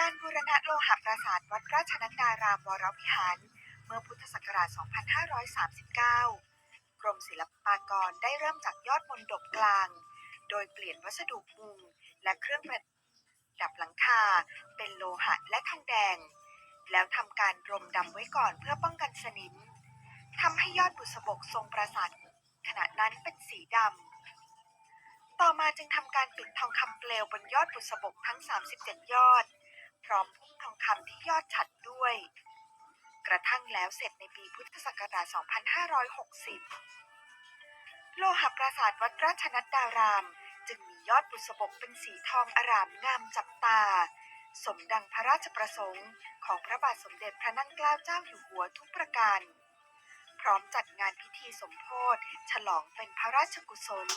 ทวัดราชนัดดารามวรวิหาร เมื่อพุทธศักราช 2539 กรมศิลปากรได้เริ่มจากยอดมนดบกลาง โดยเปลี่ยนวัสดุมุงและเครื่องประดับหลังคา เป็นโลหะและทองแดง แล้วทำการรมดำไว้ก่อนเพื่อป้องกันสนิมทำให้ยอดบุษบกทรงปราสาทขณะนั้นเป็นสีดำ ต่อมาจึงทำการปิดทองคำเปลวบนยอดบุษบกทั้ง 37 ยอด ร้อมพุ่มทองคำที่ยอดฉัดด้วย กระทั่งแล้วเสร็จในปีพุทธศักราช 2560 โลหะปราสาทวัดราชนัดดาราม จึงมียอดบุษบกเป็นสีทองอารามงามจับตา สมดังพระราชประสงค์ ของพระบาทสมเด็จพระนั่งเกล้าเจ้าอยู่หัวทุกประการ พร้อมจัดงานพิธีสมโพธิฉลองเป็นพระราชกุศล